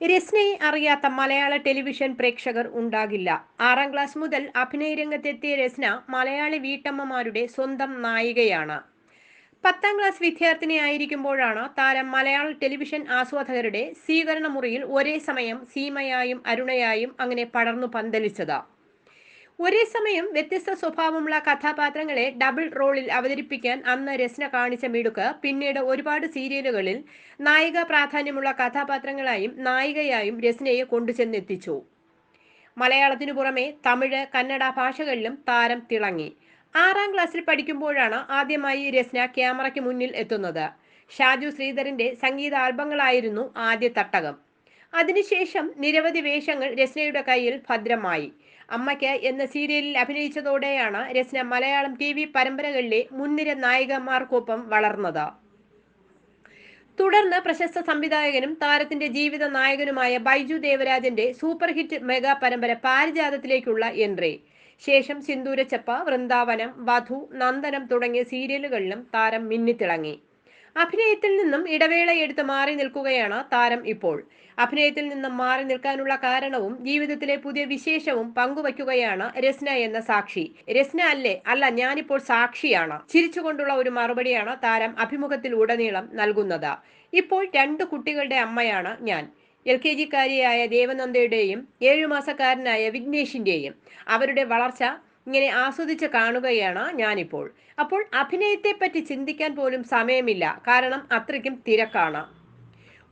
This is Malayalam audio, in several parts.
രസ്നയെ അറിയാത്ത മലയാള ടെലിവിഷൻ പ്രേക്ഷകർ ഉണ്ടാകില്ല. ആറാം ക്ലാസ് മുതൽ അഭിനയ രംഗത്തെത്തിയ രസ്ന മലയാളി വീട്ടമ്മമാരുടെ സ്വന്തം നായികയാണ്. പത്താം ക്ലാസ് വിദ്യാർത്ഥിനിയായിരിക്കുമ്പോഴാണ് താരം മലയാള ടെലിവിഷൻ ആസ്വാദകരുടെ സ്വീകരണ മുറിയിൽ ഒരേ സമയം സീമയായും അരുണയായും അങ്ങനെ പടർന്നു പന്തലിച്ചത്. ഒരേ സമയം വ്യത്യസ്ത സ്വഭാവമുള്ള കഥാപാത്രങ്ങളെ ഡബിൾ റോളിൽ അവതരിപ്പിക്കാൻ അന്ന് രസന കാണിച്ച മിടുക്ക് പിന്നീട് ഒരുപാട് സീരിയലുകളിൽ നായിക പ്രാധാന്യമുള്ള കഥാപാത്രങ്ങളായും നായികയായും രസനയെ കൊണ്ടുചെന്നെത്തിച്ചു. മലയാളത്തിനു പുറമെ തമിഴ് കന്നഡ ഭാഷകളിലും താരം തിളങ്ങി. ആറാം ക്ലാസ്സിൽ പഠിക്കുമ്പോഴാണ് ആദ്യമായി രസ്ന ക്യാമറയ്ക്ക് മുന്നിൽ എത്തുന്നത്. ഷാജു ശ്രീധരന്റെ സംഗീത ആൽബങ്ങളായിരുന്നു ആദ്യ തട്ടകം. അതിനുശേഷം നിരവധി വേഷങ്ങൾ രസ്നയുടെ കയ്യിൽ ഭദ്രമായി. അമ്മയ്ക്ക് എന്ന സീരിയലിൽ അഭിനയിച്ചതോടെയാണ് രസ്ന മലയാളം ടി വി പരമ്പരകളിലെ മുൻനിര നായികമാർക്കൊപ്പം വളർന്നത്. തുടർന്ന് പ്രശസ്ത സംവിധായകനും താരത്തിന്റെ ജീവിത നായകനുമായ ബൈജു ദേവരാജന്റെ സൂപ്പർ ഹിറ്റ് മെഗാ പരമ്പര പാരിജാതത്തിലേക്കുള്ള എൻട്രി. ശേഷം സിന്ദൂരച്ചപ്പ വൃന്ദാവനം വധു നന്ദനം തുടങ്ങിയ സീരിയലുകളിലും താരം മിന്നിത്തിളങ്ങി. അഭിനയത്തിൽ നിന്നും ഇടവേളയെടുത്ത് മാറി നിൽക്കുകയാണ് താരം ഇപ്പോൾ. അഭിനയത്തിൽ നിന്നും മാറി നിൽക്കാനുള്ള കാരണവും ജീവിതത്തിലെ പുതിയ വിശേഷവും പങ്കുവയ്ക്കുകയാണ് രസ്ന എന്ന സാക്ഷി. രസ്ന അല്ലേ? അല്ല ഞാനിപ്പോൾ സാക്ഷിയാണ്. ചിരിച്ചുകൊണ്ടുള്ള ഒരു മറുപടിയാണ് താരം അഭിമുഖത്തിൽ ഉടനീളം നൽകുന്നത്. ഇപ്പോൾ രണ്ട് കുട്ടികളുടെ അമ്മയാണ് ഞാൻ. എൽ കെ ജിക്കാരിയായ ദേവനന്ദയുടെയും ഏഴുമാസക്കാരനായ വിഘ്നേഷിന്റെയും. അവരുടെ വളർച്ച ഇങ്ങനെ ആസ്വദിച്ച് കാണുകയാണ് ഞാനിപ്പോൾ. അപ്പോൾ അഭിനയത്തെപ്പറ്റി ചിന്തിക്കാൻ പോലും സമയമില്ല. കാരണം അത്രയ്ക്കും തിരക്കാണ്.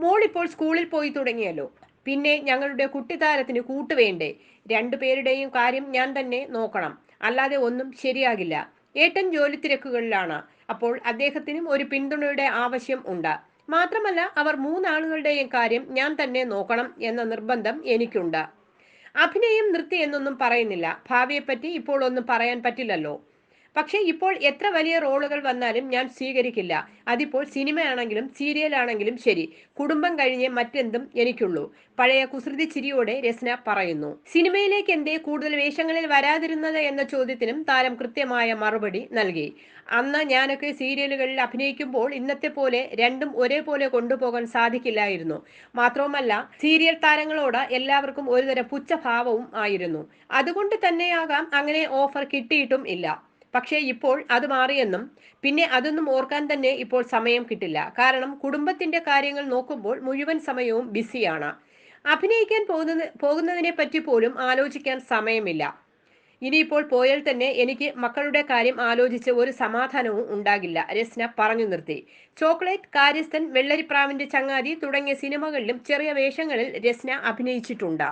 മോൾ ഇപ്പോൾ സ്കൂളിൽ പോയി തുടങ്ങിയല്ലോ. പിന്നെ ഞങ്ങളുടെ കുട്ടിത്താരത്തിന് കൂട്ടുവേണ്ടേ? രണ്ടുപേരുടെയും കാര്യം ഞാൻ തന്നെ നോക്കണം. അല്ലാതെ ഒന്നും ശരിയാകില്ല. ഏട്ടൻ ജോലി തിരക്കുകളിലാണ്. അപ്പോൾ അദ്ദേഹത്തിനും ഒരു പിന്തുണയുടെ ആവശ്യം ഉണ്ട്. മാത്രമല്ല അവർ മൂന്നാളുകളുടെയും കാര്യം ഞാൻ തന്നെ നോക്കണം എന്ന നിർബന്ധം എനിക്കുണ്ട്. അഭിനയം നിർത്തി എന്നൊന്നും പറയുന്നില്ല. ഭാവിയെപ്പറ്റി ഇപ്പോൾ ഒന്നും പറയാൻ പറ്റില്ലല്ലോ. പക്ഷേ ഇപ്പോൾ എത്ര വലിയ റോളുകൾ വന്നാലും ഞാൻ സ്വീകരിക്കില്ല. അതിപ്പോൾ സിനിമയാണെങ്കിലും സീരിയലാണെങ്കിലും ശരി. കുടുംബം കഴിഞ്ഞ് മറ്റെന്തും എനിക്കുള്ളൂ. പഴയ കുസൃതി ചിരിയോടെ രസ്ന പറയുന്നു. സിനിമയിലേക്ക് എന്തേ കൂടുതൽ വേഷങ്ങളിൽ വരാതിരുന്നത് എന്ന ചോദ്യത്തിനും താരം കൃത്യമായ മറുപടി നൽകി. അന്ന് ഞാനൊക്കെ സീരിയലുകളിൽ അഭിനയിക്കുമ്പോൾ ഇന്നത്തെ പോലെ രണ്ടും ഒരേപോലെ കൊണ്ടുപോകാൻ സാധിക്കില്ലായിരുന്നു. മാത്രവുമല്ല സീരിയൽ താരങ്ങളോട് എല്ലാവർക്കും ഒരുതരം പുച്ഛഭാവവും ആയിരുന്നു. അതുകൊണ്ട് തന്നെയാകാം അങ്ങനെ ഓഫർ കിട്ടിയിട്ടും ഇല്ല. പക്ഷേ ഇപ്പോൾ അത് മാറിയെന്നും പിന്നെ അതൊന്നും ഓർക്കാൻ തന്നെ ഇപ്പോൾ സമയം കിട്ടില്ല. കാരണം കുടുംബത്തിന്റെ കാര്യങ്ങൾ നോക്കുമ്പോൾ മുഴുവൻ സമയവും ബിസിയാണ്. അഭിനയിക്കാൻ പോകുന്നത് പോകുന്നതിനെ പറ്റി പോലും ആലോചിക്കാൻ സമയമില്ല. ഇനിയിപ്പോൾ പോയാൽ തന്നെ എനിക്ക് മക്കളുടെ കാര്യം ആലോചിച്ച് ഒരു സമാധാനവും ഉണ്ടാകില്ല. രസ്ന പറഞ്ഞു നിർത്തി. ചോക്ലേറ്റ് കാര്യസ്ഥൻ വെള്ളരിപ്രാവിന്റെ ചങ്ങാതി തുടങ്ങിയ സിനിമകളിലും ചെറിയ വേഷങ്ങളിൽ രസ്ന അഭിനയിച്ചിട്ടുണ്ട്.